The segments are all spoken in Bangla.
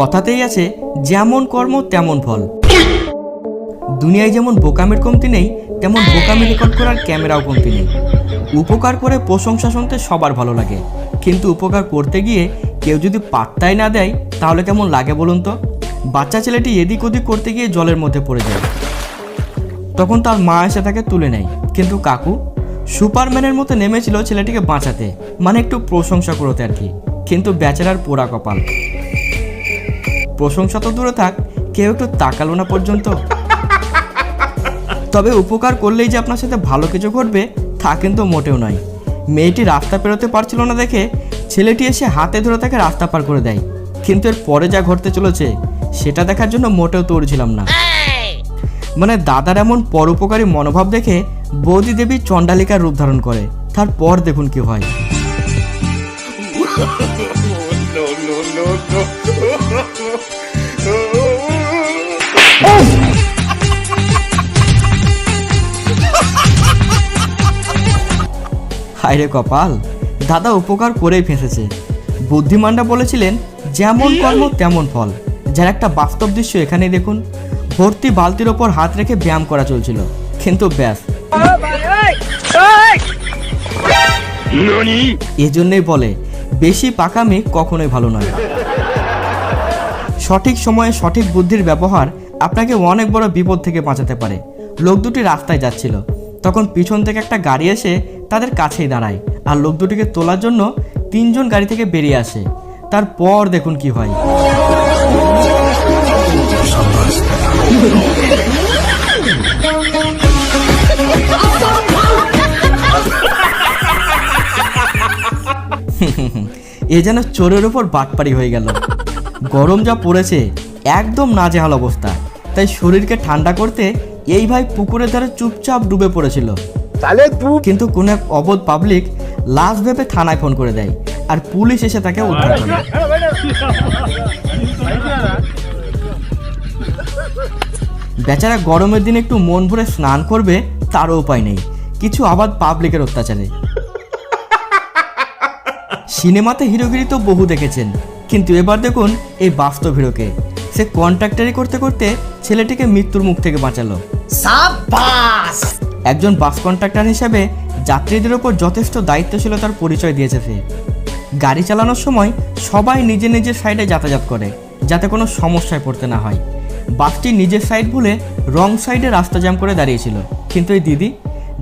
কথাতেই আছে, যেমন কর্ম, তেমন ফল। দুনিয়ায় যেমন বোকামের কমতি নেই, তেমন বোকামি রেকর্ড করার ক্যামেরাও কমতি নেই। উপকার করে প্রশংসা শুনতে সবার ভালো লাগে। কিন্তু উপকার করতে গিয়ে কেউ যদি পাত্তাই না দেয়, তাহলে কেমন লাগে বলুন তো? বাচ্চা ছেলেটি এদিক ওদিক করতে গিয়ে জলের মধ্যে পড়ে যায়। তখন তার মা এসে তাকে তুলে নেয়। কিন্তু কাকু, সুপারম্যানের মতো নেমেছিল ছেলেটিকে বাঁচাতে। মানে একটু প্রশংসা করতে আর কি। কিন্তু বেচারার পোড়া কপাল। প্রশংসা তো দূরে থাক, কেউ একটু তাকালো না পর্যন্ত। তবে উপকার করলেই যে আপনার সাথে ভালো কিছু ঘটবে, তা কিন্তু মোটেও নয়। মেয়েটি রাস্তা পেরোতে পারছিল না দেখে ছেলেটি এসে হাতে ধরে তাকে রাস্তা পার করে দেয়। কিন্তু এর পরে যা ঘটতে চলেছে, সেটা দেখার জন্য মোটেও তৈরি না। মানে দাদার এমন পরোপকারী মনোভাব দেখে বৌদি দেবী চণ্ডালিকার রূপ ধারণ করে। তারপর দেখুন কি হয়। হায়রে কপাল দাদা উপকার করেই ফেঁসেছে। বুদ্ধিমানরা বলেছিলেন যেমন কর্ম তেমন ফল। যার একটা বাস্তব দৃশ্য এখানেই দেখুন। ভর্তি বালতির ওপর হাত রেখে ব্যায়াম করা চলছিল। কিন্তু ব্যাস। এজন্যই বলে বেশি পাকামি কখনোই ভালো নয়। সঠিক সময়ে সঠিক বুদ্ধির ব্যবহার আপনাকে অনেক বড় বিপদ থেকে বাঁচাতে পারে। লোক দুটি রাস্তায় যাচ্ছিল। তখন পিছন থেকে একটা গাড়ি এসে তাদের কাছেই দাঁড়ায় আর লোক দুটিকে তোলার জন্য তিনজন গাড়ি থেকে বেরিয়ে আসে। তারপর দেখুন কি হয়। এ যেন চোরের ওপর বাটপাড়ি হয়ে গেল। গরম যা পড়েছে একদম নাজেহাল অবস্থা। তাই শরীরকে ঠান্ডা করতে এই ভাই পুকুরের ধারে চুপচাপ ডুবে পড়েছিল। কিন্তু কোন এক অবধ পাবলিক লাশ ভেবে থানায় ফোন করে দেয় আর পুলিশ এসে তাকে উদ্ধার করে। বেচারা গরমের দিনে একটু মন ভরে স্নান করবে তারও উপায় নেই। কিছু আবার পাবলিকের অত্যাচারে। সিনেমাতে হিরোগিরি তো বহু দেখেছেন। কিন্তু এবার দেখুন এই বাস্তব হিরোকে। সে কন্ট্রাক্টারি করতে করতে ছেলেটিকে মৃত্যুর মুখ থেকে বাঁচালো। একজন বাস কন্ট্রাক্টর হিসেবে যাত্রীদের ওপর যথেষ্ট দায়িত্বশীলতার পরিচয় দিয়েছে সে। গাড়ি চালানোর সময় সবাই নিজের নিজের সাইডে যাতায়াত করে যাতে কোনো সমস্যায় পড়তে না হয়। বাসটি নিজের সাইড ভুলে রং সাইডে রাস্তা জ্যাম করে দাঁড়িয়েছিল। কিন্তু এই দিদি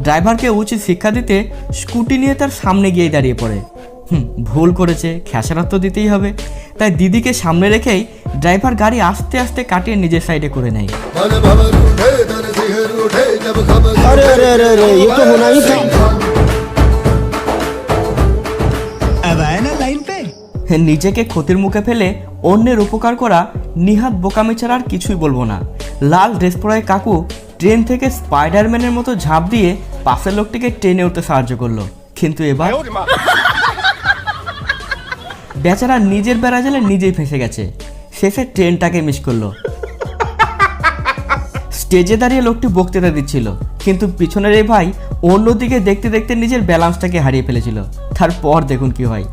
ড্রাইভারকে উচিত শিক্ষা দিতে স্কুটি নিয়ে তার সামনে গিয়ে দাঁড়িয়ে পড়ে। হুম ভুল করেছে খেসারত তো দিতেই হবে। তাই দিদিকে সামনে রেখেই ড্রাইভার গাড়ি আস্তে আস্তে কাটিয়ে নিজের সাইডে করে নেয়। হ্যাঁ, নিজেকে ক্ষতির মুখে ফেলে অন্যের উপকার করা নিহাত বোকামি ছাড়া আর কিছুই বলব না। লাল ড্রেস পরায় কাকু ট্রেন থেকে স্পাইডারম্যানের মতো ঝাঁপ দিয়ে পাশের লোকটিকে ট্রেনে উঠতে সাহায্য করল। কিন্তু এবার বেচারা নিজের বেড়া জেলে নিজেই ফেসে গেছে। শেষে ট্রেনটাকে মিস করল। স্টেজে দাঁড়িয়ে লোকটি বক্তৃতা দিচ্ছিল, কিন্তু পিছনের এই ভাই অন্যদিকে দেখতে দেখতে নিজের ব্যালান্সটাকে হারিয়ে ফেলেছিল। তারপর দেখুন কি হয়.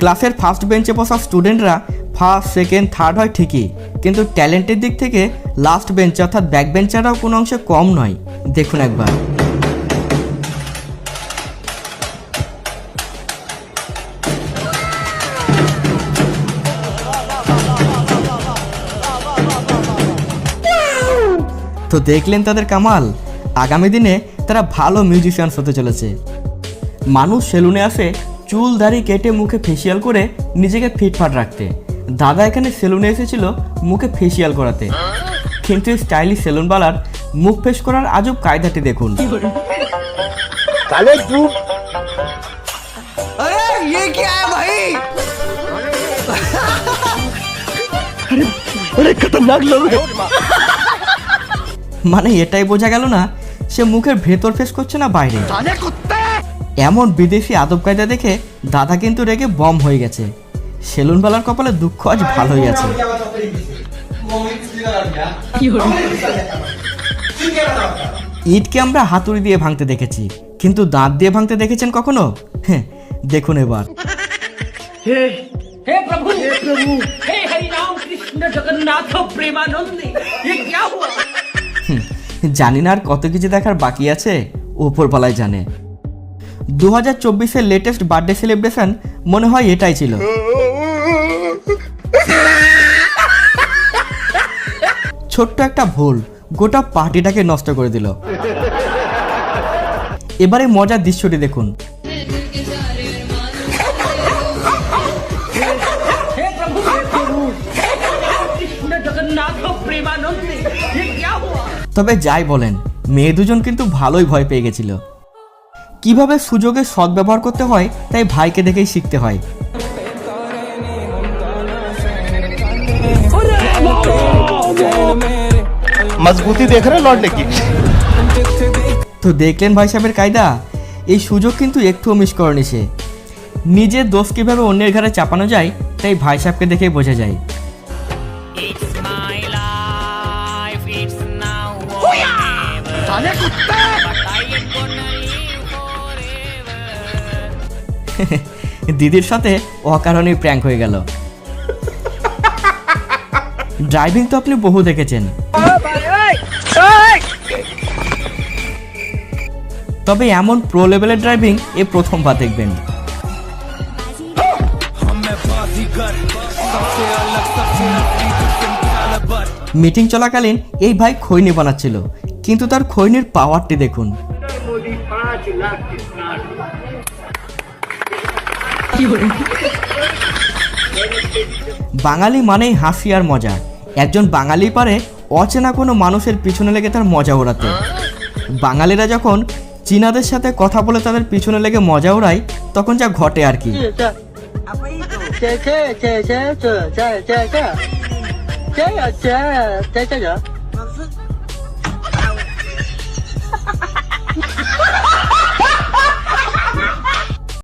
ক্লাসের ফার্স্ট বেঞ্চে বসা স্টুডেন্টরা ফার্স্ট, সেকেন্ড, থার্ড হয় ঠিকই, কিন্তু ট্যালেন্টের দিক থেকে লাস্ট বেঞ্চ অর্থাৎ ব্যাক বেঞ্চাররাও কোনো অংশে কম নয়। দেখুন একবার। তো দেখলেন তাদের কামাল, আগামী দিনে তারা ভালো মিউজিশিয়ানস হতে চলেছে। মানুষ সেলুনে আসে চুল দাড়ি কেটে মুখে ফেসিয়াল করে নিজেকে ফিটফাট রাখতে। দাদা এখানে সেলুনে এসেছিল মুখে ফেসিয়াল করাতে। কিন্তু এই সেলুন বালার মুখ ফেস করার আজব কায়দাটি দেখুন। মানে এটাই বোঝা গেল না সে মুখের ভেতর ফেস করছে না বাইরে। এমন বিদেশি আদব কায়দা দেখে দাদা কিন্তু রেগে বম হয়ে গেছে। সেলুনওয়ালার কপালে দুঃখ আজ ভালোই আছে ইটকে আমরা হাতুড়ি দিয়ে ভাঙতে দেখেছি কিন্তু দাঁত দিয়ে ভাঙতে দেখেছেন কখনো হ্যাঁ দেখুন এবার हे प्रभु हे प्रभु हे हरि राम कृष्ण जगन्नाथ प्रेमानंद ये क्या हुआ হুম, জানি না আর কত কিছু দেখার বাকি আছে উপরবেলায় জানে দু হাজার চব্বিশের লেটেস্ট বার্থডে সেলিব্রেশন মনে হয় এটাই ছিল ছোট্ট একটা ভুল, গোটা পার্টিটাকে নষ্ট করে দিল। এবারে মজার দৃশ্যটি দেখুন। তবে যাই বলেন, মেয়ে দুজন কিন্তু ভালোই ভয় পেয়ে গেছিল। কীভাবে সুযোগের সদ্ব্যবহার করতে হয়, তাই ভাইকে দেখেই শিখতে হয়। मजबूती देख रहे लौटने की তো দেখলেন ভাই সাহেবের কায়দা এই সুযোগ কিন্তু একটুও মিস করেনি সে নিজের দোষ কিভাবে অন্যের ঘরে চাপানো যায় তাই ভাই সাহেবকে দেখেই বোঝা যায় It's my life, it's now or never. But I ain't gonna live forever. দিদির সাথে অকারণেই প্র্যাঙ্ক হয়ে গেল ড্রাইভিং তো আপনি বহু দেখেছেন তবে এমন প্রো লেভেলের ড্রাইভিং এ প্রথমবার দেখবেন। মিটিং চলাকালীন এই ভাই খৈনি বানাচ্ছিল, কিন্তু তার খৈনির পাওয়ারটি দেখুন। বাঙালি মানেই হাসি আর মজা। একজন বাঙালি পারে অচেনা কোনো মানুষের পিছনে লেগে তার মজা ওড়াতে। বাঙালিরা যখন চীনাদের সাথে কথা বলে তাদের পিছনে লেগে মজা উড়াই তখন যা ঘটে আর কি 这